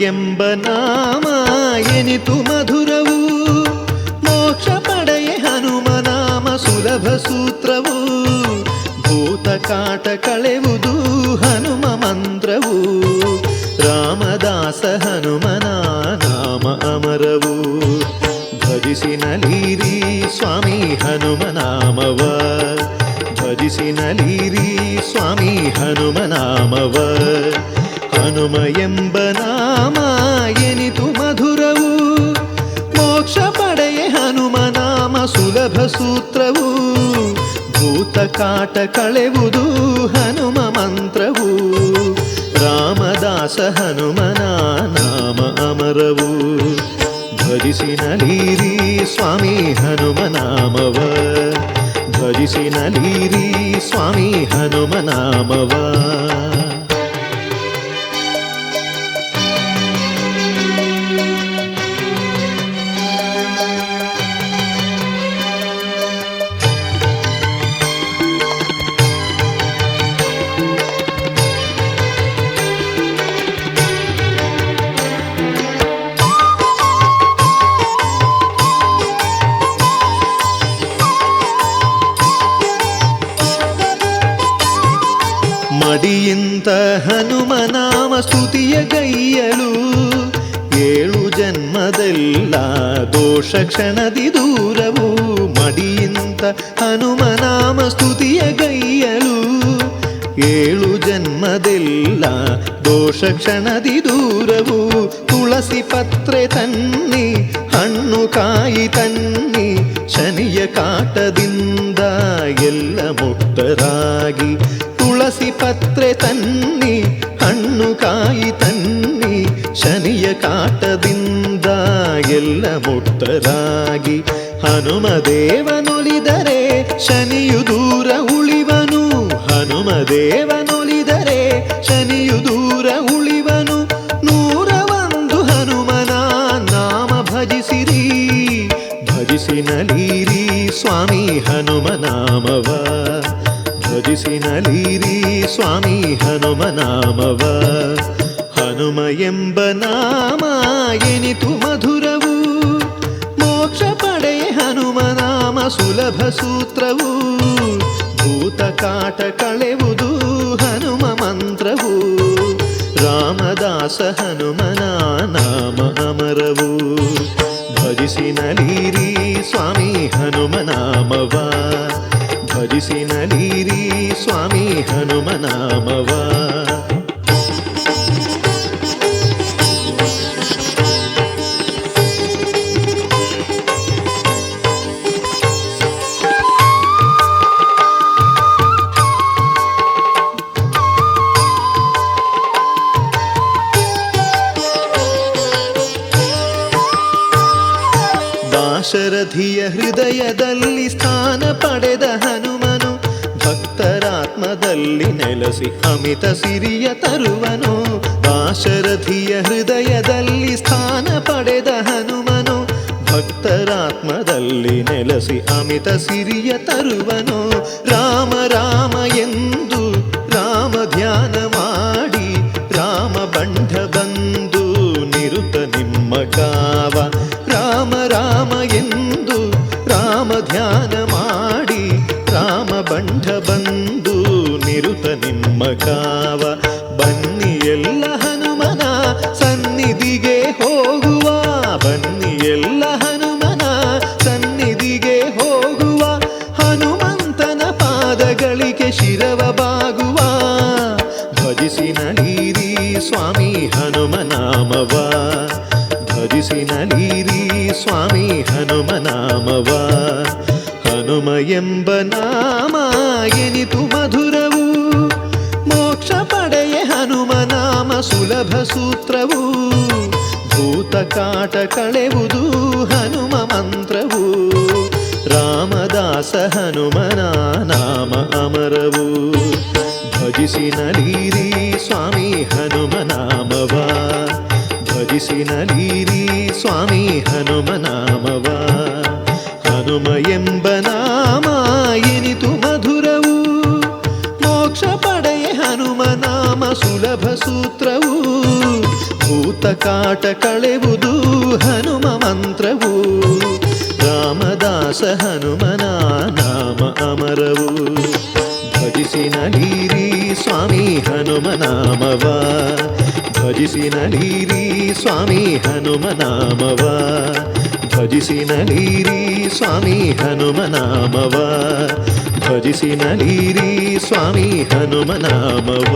ಎಂಬ ನಾಮ ಎನಿತು ಮಧುರವು. ಮೋಕ್ಷ ಪಡೆಯ ಹನುಮ ನಾಮ ಸುಲಭ ಸೂತ್ರವು. ಭೂತ ಕಾಟ ಕಳೆವುದು ಹನುಮ ಮಂತ್ರವು. ರಾಮದಾಸ ಹನುಮನ ನಾಮ ಅಮರವು. ಭಜಿಸಿ ನಲೀರಿ ಸ್ವಾಮಿ ಹನುಮ ನಾಮವ. ಭಜಿಸಿ ನಲೀರಿ ಸ್ವಾಮಿ ಹನುಮ ನಾಮವ. ಹನುಮ ಎಂಬ ನಾಮ ಎನಿತು ಮಧುರವು. ಮೋಕ್ಷ ಪಡೆಯೆ ಹನುಮ ನಾಮ ಸುಲಭ ಸೂತ್ರವು. ಭೂತ ಕಾಟ ಕಳೆವುದು ಹನುಮ ಮಂತ್ರವು. ರಾಮದಾಸ ಹನುಮನ ನಾಮ ಅಮರವು. ಭಜಿಸಿ ನಲೀರಿ ಸ್ವಾಮಿ ಹನುಮ ನಾಮವ. ಭಜಿಸಿ ನಲೀರಿ ಸ್ವಾಮಿ ಹನುಮ ನಾಮವ. ಗೈಯಲು ಏಳು ಜನ್ಮದೆಲ್ಲ ದೋಷ ಕ್ಷಣದಿ ದೂರವು ಮಡಿಯಿಂದ ಹನುಮನಾಮ ಸ್ತುತಿಯ ಗೈಯಲು ಏಳು ಜನ್ಮದೆಲ್ಲ ದೋಷ ಕ್ಷಣದಿ ದೂರವು ತುಳಸಿ ಪತ್ರೆ ತನ್ನಿ, ಹಣ್ಣು ಕಾಯಿ ತನ್ನಿ, ಶನಿಯ ಕಾಟದಿಂದ ಎಲ್ಲ ಮುಕ್ತರಾಗಿ ತುಳಸಿ ಪತ್ರೆ ತನ್ನಿ. ಕಾಟದಿಂದ ಎಲ್ಲ ಮುಕ್ತರಾಗಿ ಹನುಮ ದೇವನೊಲಿದರೆ ಶನಿಯು ದೂರ ಉಳಿವನು. ಹನುಮ ದೇವನೊಲಿದರೆ ಶನಿಯು ದೂರ ಉಳಿವನು. ನೂರ ಒಂದು ಹನುಮನ ನಾಮ ಭಜಿಸಿರಿ. ಭಜಿಸಿ ನಲೀರಿ ಸ್ವಾಮಿ ಹನುಮ ನಾಮವ. ಭಜಿಸಿ ನಲೀರಿ ಸ್ವಾಮಿ ಹನುಮ ನಾಮವ. ಹನುಮ ಎಂಬ ನಾಮ ಎನಿತು ಮಧುರವು ಮೋಕ್ಷ ಪಡೆಯೆ ಹನುಮ ನಾಮ ಸುಲಭ ಸೂತ್ರವು ಭೂತ ಕಾಟ ಕಳೆವುದು ಹನುಮ ಮಂತ್ರವು ರಾಮದಾಸ ಹನುಮನ ನಾಮ ಅಮರವು ಭಜಿಸಿ ನಲೀರಿ ಸ್ವಾಮಿ ಹನುಮ ನಾಮವ ಭಜಿಸಿ ನಲೀರಿ ಸ್ವಾಮಿ ಹನುಮ ನಾಮವ ದಾಶರಥಿಯ ಹೃದಯದಲ್ಲಿ ಸ್ಥಾನ ಪಡೆದ ಹನುಮನು, ಭಕ್ತರಾತ್ಮದಲ್ಲಿ ನೆಲೆಸಿ ಅಮಿತ ಸಿರಿಯ ತರುವನು. ದಾಶರಥಿಯ ಹೃದಯದಲ್ಲಿ ಸ್ಥಾನ ಪಡೆದ ಹನುಮನು, ಭಕ್ತರಾತ್ಮದಲ್ಲಿ ನೆಲೆಸಿ ಅಮಿತ ಸಿರಿಯ ತರುವನು. ರಾಮ ರಾಮ ಎಂದು ನಿಮ್ಮ ಕಾವ. ಬನ್ನಿ ಎಲ್ಲ ಹನುಮನ ಸನ್ನಿಧಿಗೆ ಹೋಗುವ. ಬನ್ನಿ ಎಲ್ಲ ಹನುಮನ ಸನ್ನಿಧಿಗೆ ಹೋಗುವ. ಹನುಮಂತನ ಪಾದಗಳಿಗೆ ಶಿರವ ಬಾಗುವ. ಭಜಿಸಿ ನಲೀರಿ ಸ್ವಾಮಿ ಹನುಮ ನಾಮವ ಭಜಿಸಿ ನಲೀರಿ ಸ್ವಾಮಿ ಹನುಮ ನಾಮವ ಹನುಮ ಎಂಬ ನಾಮ ಎನಿತು ಪಡೆಯೆ ಹನುಮ ನಾಮ ಸುಲಭ ಸೂತ್ರವು, ಭೂತ ಕಾಟ ಕಳೆವುದು ಹನುಮ ಮಂತ್ರವು, ರಾಮದಾಸ ಹನುಮನ ನಾಮ ಅಮರವು. ಭಜಿಸಿ ನಲೀರಿ ಸ್ವಾಮಿ ಹನುಮನಾಮವ ಭಜಿಸಿ ನಲೀರಿ ಸ್ವಾಮಿ ಹನುಮನಾಮವ ಹನುಮ ಎಂಬ ಕಾಟ ಕಳೆವುದು ಹನುಮ ಮಂತ್ರವು ರಾಮದಾಸ ಹನುಮನ ನಾಮ ಅಮರವು ಭಜಿಸಿ ನಲೀರಿ ಸ್ವಾಮಿ ಹನುಮ ನಾಮವ ಭಜಿಸಿ ನಲೀರಿ ಸ್ವಾಮಿ ಹನುಮ ನಾಮವ ಭಜಿಸಿ ನಲೀರಿ ಸ್ವಾಮಿ ಹನುಮ ನಾಮವ ಭಜಿಸಿ ನಲೀರಿ ಸ್ವಾಮಿ ಹನುಮ ನಾಮವ